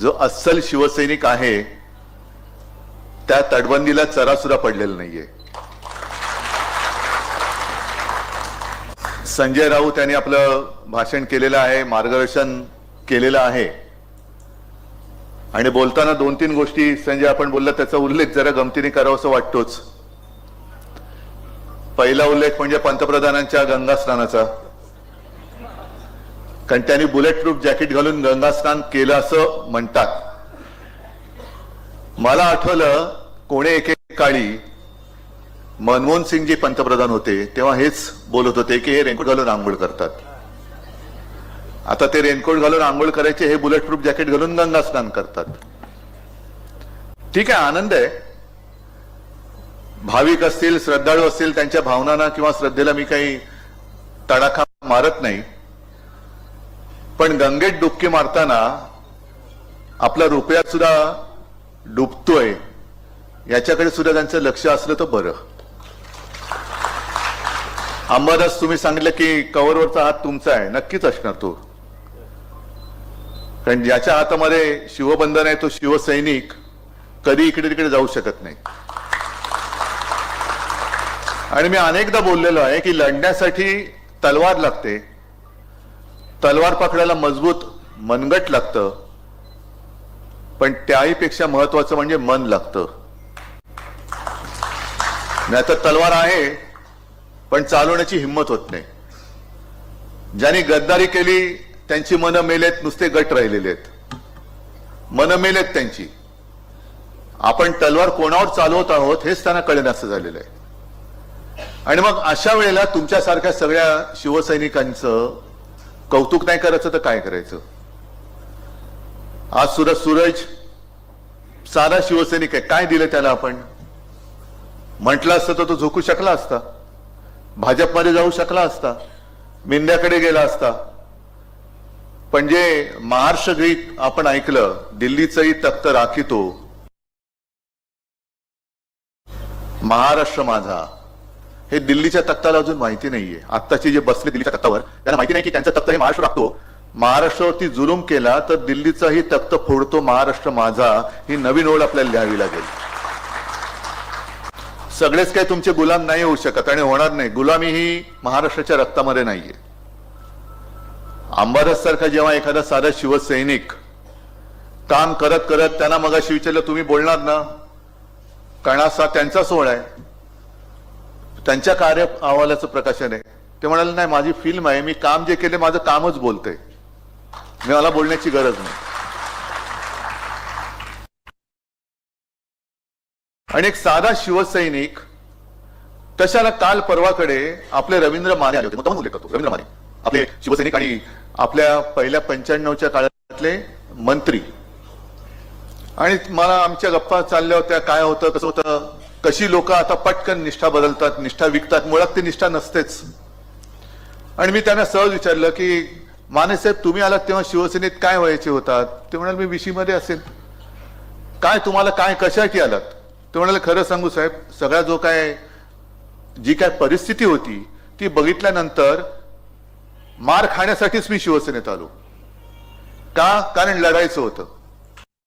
जो अस्सल शिवसैनिक आहे त्या तटबंदीला चरासुरा पडलेला नाहीये. संजय राऊत यांनी आपलं भाषण केलेलं आहे मार्गदर्शन केलेलं आहे. आणि बोलताना दोन तीन गोष्टी संजय आपण बोलला त्याचा उल्लेख जरा गमतीने करावासा वाटतोच. पहिला उल्लेख म्हणजे पंतप्रधानांच्या गंगा स्नानाचा कारण त्यांनी बुलेट प्रूफ जॅकेट घालून गंगास्नान केलं असं म्हणतात. मला आठवलं कोणे एकेकाळी मनमोहन सिंग जी पंतप्रधान होते तेव्हा हेच बोलत होते की हे रेनकोट घालून आंघोळ करतात. आता ते रेनकोट घालून आंघोळ करायचे हे बुलेट प्रूफ जॅकेट घालून गंगास्नान करतात. ठीक आहे आनंद आहे. भाविक असतील श्रद्धाळू असतील त्यांच्या भावनांना किंवा श्रद्धेला मी काही तडाखा मारत नाही. पण गंगेत डुबकी मारताना आपला रुपया सुद्धा डुबतोय याच्याकडे सुद्धा त्यांचं लक्ष असलं तर बरं. अंबादास तुम्ही सांगितलं की कव्हरवरचा हात तुमचा आहे नक्कीच असणार तो. कारण ज्याच्या हातामध्ये शिवबंधन आहे तो शिवसैनिक कधी इकडे तिकडे जाऊ शकत नाही. आणि मी अनेकदा बोललेलो आहे की लढण्यासाठी तलवार लागते. तलवार पकडायला मजबूत मनगट लागतं. पण त्याहीपेक्षा महत्वाचं म्हणजे मन लागतं. नाही तर तलवार आहे पण चालवण्याची हिंमत होत नाही. ज्यांनी गद्दारी केली त्यांची मनं मेलेत नुसते गट राहिलेले आहेत. मनं मेलेत त्यांची. आपण तलवार कोणावर चालवत आहोत हेच त्यांना कळेनासं झालेलं आहे. आणि मग अशा वेळेला तुमच्यासारख्या सगळ्या शिवसैनिकांचं कौतुक नाही करायचं तर काय करायचं? आज सुरज सूरज साधा शिवसैनिक आहे. काय दिलं त्याला आपण? म्हटलं असतं तर तो झोकू शकला असता. भाजपमध्ये जाऊ शकला असता. मिंद्याकडे गेला असता. पण जे महाराष्ट्र गीत आपण ऐकलं दिल्लीचंही तख्त राखितो. महाराष्ट्र माझा. हे दिल्लीच्या तख्ताला अजून माहिती नाहीये. आत्ताचे जे बसले दिल्लीच्या तख्तावर त्यांना माहिती नाही की त्यांचा तख्त हे महाराष्ट्र राखतो महाराष्ट्रावरती जुलूम केला तर दिल्लीचाही तख्त फोडतो महाराष्ट्र माझा ही नवीन ओढ आपल्याला लिहावी लागेल. सगळेच काही तुमचे गुलाम नाही होऊ शकत आणि होणार नाही. गुलामी ही महाराष्ट्राच्या रक्तामध्ये नाहीये. अंबादास सारखा जेव्हा एखादा साधा शिवसैनिक काम करत करत त्यांना मगाशी विचारलं तुम्ही बोलणार ना? कारण असा त्यांचा सोहळा आहे. त्यांच्या कार्य अहवालाचं प्रकाशन आहे. ते म्हणाले नाही माझी फिल्म आहे. मी काम जे केले माझं कामच बोलतंय. मी मला बोलण्याची गरज नाही. आणि एक साधा शिवसैनिक तशाला काल परवाकडे आपले रवींद्र माने आले होते. उल्लेख करतो. रवींद्र माने. आपले शिवसैनिक आणि आपल्या पहिल्या पंच्याण्णवच्या काळातले मंत्री. आणि मला आमच्या गप्पा चालल्या होत्या काय होतं कसं होतं कशी लोक आता पटकन निष्ठा बदलतात निष्ठा विकतात मुळात ती निष्ठा नसतेच. आणि मी त्यांना सहज विचारलं की माने साहेब तुम्ही आलात तेव्हा शिवसेनेत काय व्हायचे होतात? ते म्हणाल मी विशीमध्ये असेल काय तुम्हाला काय कशासाठी आलात? ते म्हणाले खरं सांगू साहेब सगळा जो काय जी काय परिस्थिती होती ती बघितल्यानंतर मार खाण्यासाठीच मी शिवसेनेत आलो. का? कारण लढायचं होतं.